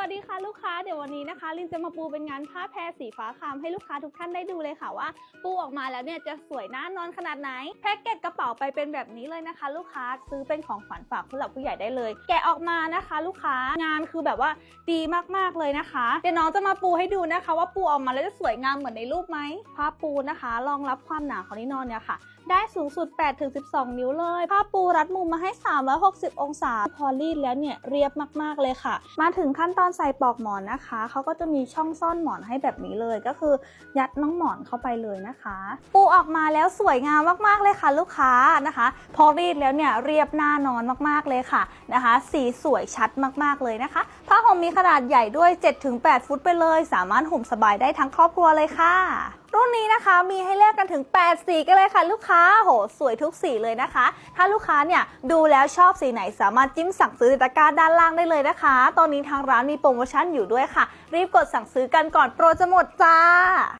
วัสดีค่ะลูกค้าเดี๋ยววันนี้นะคะ ลินจะมาปูเป็นงานผ้าแพรสีฟ้าคามให้ลูกค้าทุกท่านได้ดูเลยค่ะว่า ปูออกมาแล้วเนี่ยจะสวยน่านอนขนาดไหนแพ็กเกจกระเป๋าไปเป็นแบบนี้เลยนะคะ ลูกค้าซื้อเป็นของขวัญฝากผู้หลักผู้ใหญ่ได้เลย แกะออกมานะคะ ลูกค้างานคือแบบว่าดีมากๆเลยนะคะเดี๋ยวน้องจะมาปูให้ดูนะคะ ว่าปูออกมาแล้วจะสวยงามเหมือนในรูปไหมผ้าปูนะคะรองรับความหนาของที่นอนเนี่ยค่ะ ได้สูงสุด 8-12 นิ้วเลย ผ้าปูรัดมุมมาให้ 360 องศา พอรีดแล้วเนี่ยเรียบมากๆเลยค่ะ มาถึงขั้นตอนใส่ปลอกหมอนนะคะ เขาก็จะมีช่องซ่อนหมอนให้แบบนี้เลย ก็คือยัดน้องหมอนเข้าไปเลยนะคะ ปูออกมาแล้วสวยงามมากๆเลยค่ะลูกค้านะคะ พอรีดแล้วเนี่ยเรียบหน้านอนมากๆเลยค่ะนะคะ สีสวยชัดมากๆเลยนะคะ ผ้าห่มมีขนาดใหญ่ด้วย 7-8 ฟุตไปเลย สามารถห่มสบายได้ทั้งครอบครัวเลยค่ะ รุ่นนี้นะคะมีให้เลือกกันถึง 8 สีกันเลยค่ะ ลูกค้าโหสวยทุกสีเลยนะคะ ถ้าลูกค้าเนี่ยดูแล้วชอบสีไหนสามารถจิ้มสั่งซื้อในตะกร้าด้านล่างได้เลยนะคะ ตอนนี้ทางร้านมีโปรโมชั่นอยู่ด้วยค่ะ รีบกดสั่งซื้อกันก่อนโปรจะหมดจ้า